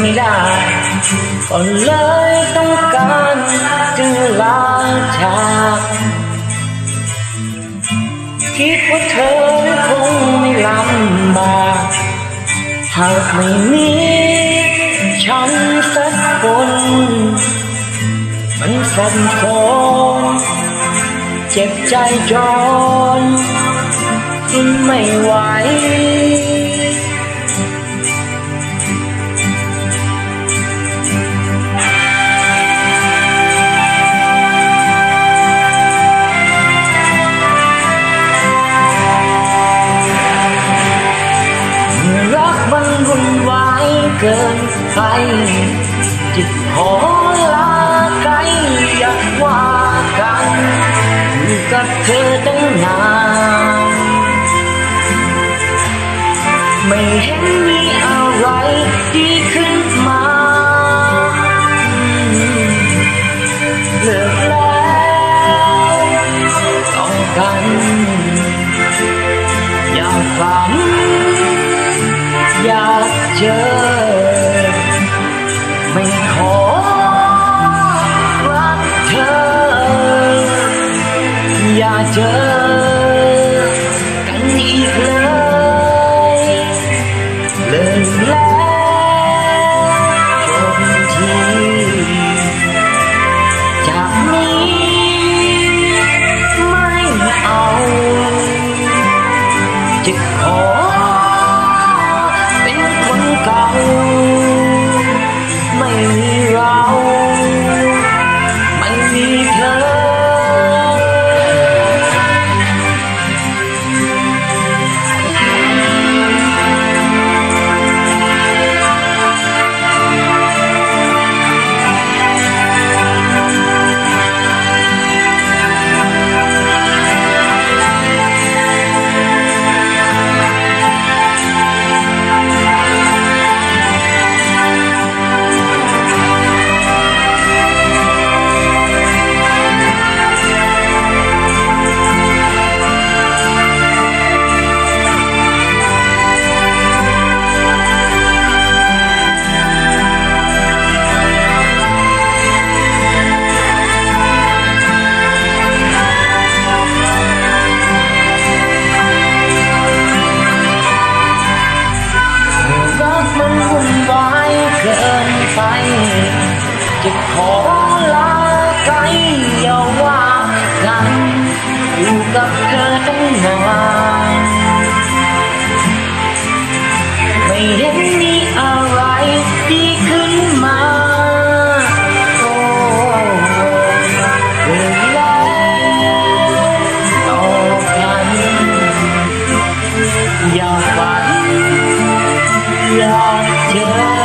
ไม่ได้ก็เลยต้องการจึงลาจากคิดว่าเธอคงไม่ลำบากหากไม่มีฉันสักคน มันสับสนเจ็บใจจนทนไม่ไหว วุ่นวายเกินไปจิตขอลาไกลอยากว่ากันอยู่กับเธอตั้งนานไม่เห็นมีอะไรดีขึ้น ไม่ขอรักเธอ อย่าเจอ จะขอลาไกลอย่าว่ากันอยู่กับเธอตั้งนานไม่เห็นมีอะไรดีขึ้นมาโอ้เลาต่อกันอย่าฝันอยากเจอ